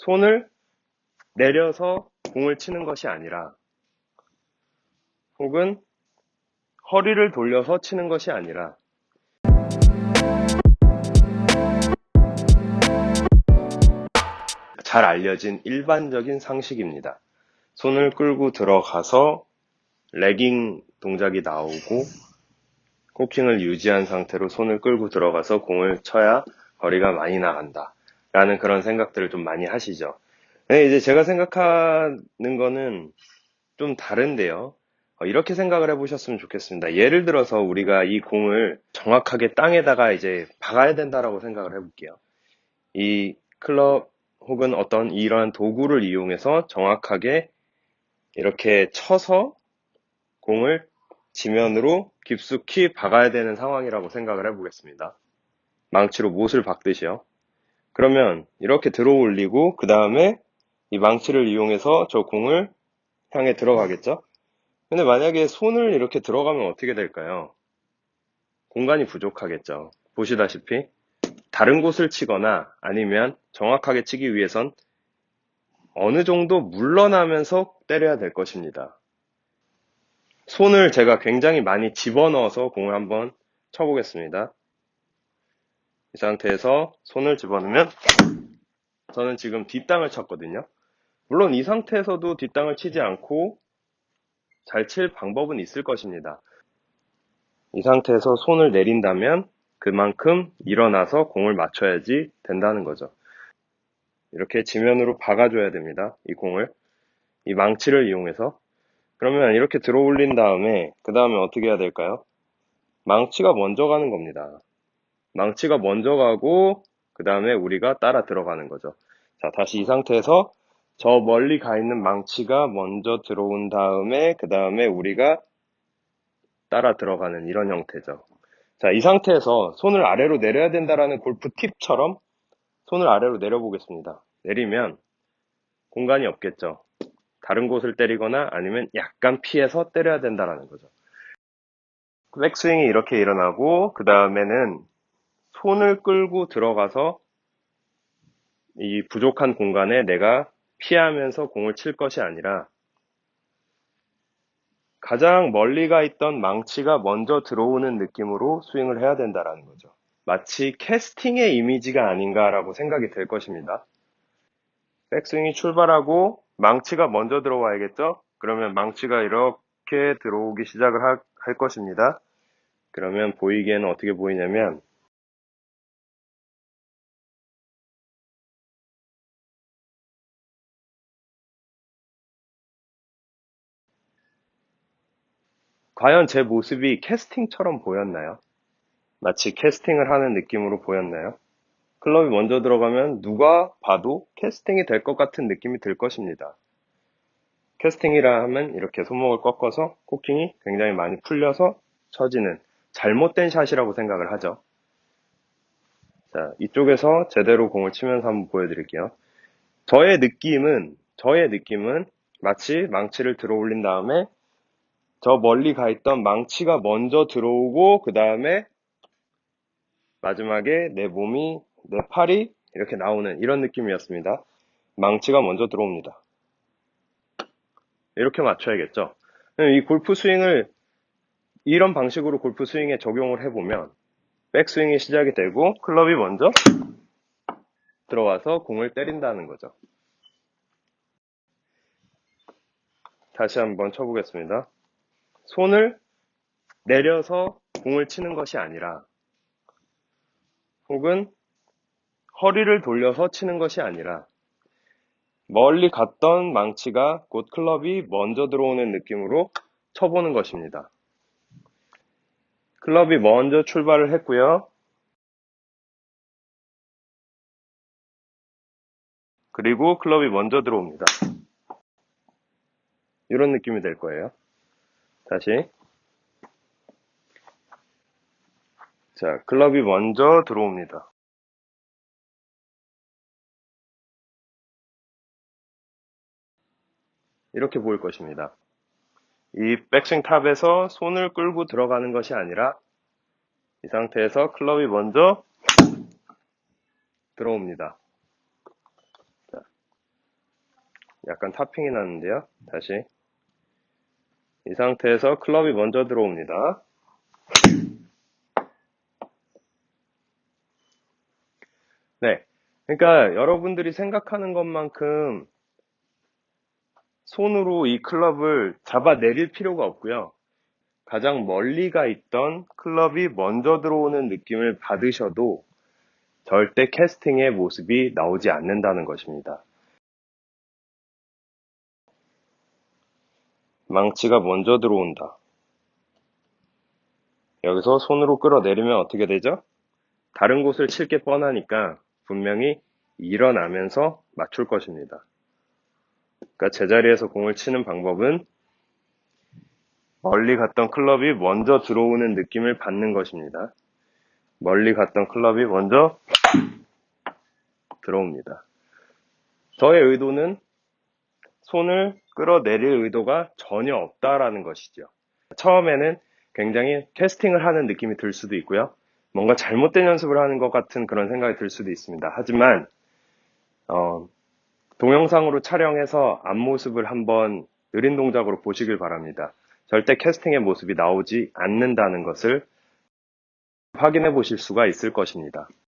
손을 내려서 공을 치는 것이 아니라 혹은 허리를 돌려서 치는 것이 아니라 잘 알려진 일반적인 상식입니다. 손을 끌고 들어가서 레깅 동작이 나오고 코킹을 유지한 상태로 손을 끌고 들어가서 공을 쳐야 거리가 많이 나간다. 라는 그런 생각들을 좀 많이 하시죠. 네, 이제 제가 생각하는 거는 좀 다른데요. 어, 이렇게 생각을 해보셨으면 좋겠습니다. 예를 들어서 우리가 이 공을 정확하게 땅에다가 이제 박아야 된다라고 생각을 해볼게요. 이 클럽 혹은 어떤 이러한 도구를 이용해서 정확하게 이렇게 쳐서 공을 지면으로 깊숙이 박아야 되는 상황이라고 생각을 해보겠습니다. 망치로 못을 박듯이요. 그러면 이렇게 들어 올리고 그 다음에 이 망치를 이용해서 저 공을 향해 들어가겠죠? 근데 만약에 손을 이렇게 들어가면 어떻게 될까요? 공간이 부족하겠죠. 보시다시피 다른 곳을 치거나 아니면 정확하게 치기 위해선 어느 정도 물러나면서 때려야 될 것입니다. 손을 제가 굉장히 많이 집어넣어서 공을 한번 쳐보겠습니다. 이 상태에서 손을 집어넣으면 저는 지금 뒷땅을 쳤거든요. 물론 이 상태에서도 뒷땅을 치지 않고 잘 칠 방법은 있을 것입니다. 이 상태에서 손을 내린다면 그만큼 일어나서 공을 맞춰야지 된다는 거죠. 이렇게 지면으로 박아줘야 됩니다. 이 공을. 이 망치를 이용해서. 그러면 이렇게 들어 올린 다음에, 그 다음에 어떻게 해야 될까요? 망치가 먼저 가는 겁니다. 망치가 먼저 가고, 그 다음에 우리가 따라 들어가는 거죠. 자, 다시 이 상태에서 저 멀리 가 있는 망치가 먼저 들어온 다음에, 그 다음에 우리가 따라 들어가는 이런 형태죠. 자, 이 상태에서 손을 아래로 내려야 된다라는 골프 팁처럼 손을 아래로 내려보겠습니다. 내리면 공간이 없겠죠. 다른 곳을 때리거나 아니면 약간 피해서 때려야 된다라는 거죠. 백스윙이 이렇게 일어나고 그 다음에는 손을 끌고 들어가서 이 부족한 공간에 내가 피하면서 공을 칠 것이 아니라 가장 멀리 가 있던 망치가 먼저 들어오는 느낌으로 스윙을 해야 된다라는 거죠. 마치 캐스팅의 이미지가 아닌가라고 생각이 될 것입니다. 백스윙이 출발하고 망치가 먼저 들어와야겠죠? 그러면 망치가 이렇게 들어오기 시작을 하- 할 것입니다. 그러면 보이기에는 어떻게 보이냐면 과연 제 모습이 캐스팅처럼 보였나요? 마치 캐스팅을 하는 느낌으로 보였나요? 클럽이 먼저 들어가면 누가 봐도 캐스팅이 될 것 같은 느낌이 들 것입니다. 캐스팅이라 하면 이렇게 손목을 꺾어서 코킹이 굉장히 많이 풀려서 쳐지는 잘못된 샷이라고 생각을 하죠. 자, 이쪽에서 제대로 공을 치면서 한번 보여드릴게요. 저의 느낌은, 저의 느낌은 마치 망치를 들어 올린 다음에 저 멀리 가 있던 망치가 먼저 들어오고 그 다음에 마지막에 내 몸이 내 팔이 이렇게 나오는 이런 느낌이었습니다. 망치가 먼저 들어옵니다. 이렇게 맞춰야겠죠. 이 골프 스윙을 이런 방식으로 골프 스윙에 적용을 해보면 백스윙이 시작이 되고 클럽이 먼저 들어와서 공을 때린다는 거죠. 다시 한번 쳐보겠습니다. 손을 내려서 공을 치는 것이 아니라 혹은 허리를 돌려서 치는 것이 아니라 멀리 갔던 망치가 곧 클럽이 먼저 들어오는 느낌으로 쳐보는 것입니다. 클럽이 먼저 출발을 했고요. 그리고 클럽이 먼저 들어옵니다. 이런 느낌이 될 거예요. 다시. 자, 클럽이 먼저 들어옵니다. 이렇게 보일 것입니다. 이 백스윙 탑에서 손을 끌고 들어가는 것이 아니라 이 상태에서 클럽이 먼저 들어옵니다. 자, 약간 타핑이 났는데요. 다시. 이 상태에서 클럽이 먼저 들어옵니다. 네. 그러니까 여러분들이 생각하는 것만큼 손으로 이 클럽을 잡아내릴 필요가 없고요. 가장 멀리 가 있던 클럽이 먼저 들어오는 느낌을 받으셔도 절대 캐스팅의 모습이 나오지 않는다는 것입니다. 망치가 먼저 들어온다. 여기서 손으로 끌어내리면 어떻게 되죠? 다른 곳을 칠 게 뻔하니까 분명히 일어나면서 맞출 것입니다. 그러니까 제자리에서 공을 치는 방법은 멀리 갔던 클럽이 먼저 들어오는 느낌을 받는 것입니다. 멀리 갔던 클럽이 먼저 들어옵니다. 저의 의도는 손을 끌어내릴 의도가 전혀 없다라는 것이죠. 처음에는 굉장히 캐스팅을 하는 느낌이 들 수도 있고요. 뭔가 잘못된 연습을 하는 것 같은 그런 생각이 들 수도 있습니다. 하지만 어, 동영상으로 촬영해서 앞모습을 한번 느린 동작으로 보시길 바랍니다. 절대 캐스팅의 모습이 나오지 않는다는 것을 확인해 보실 수가 있을 것입니다.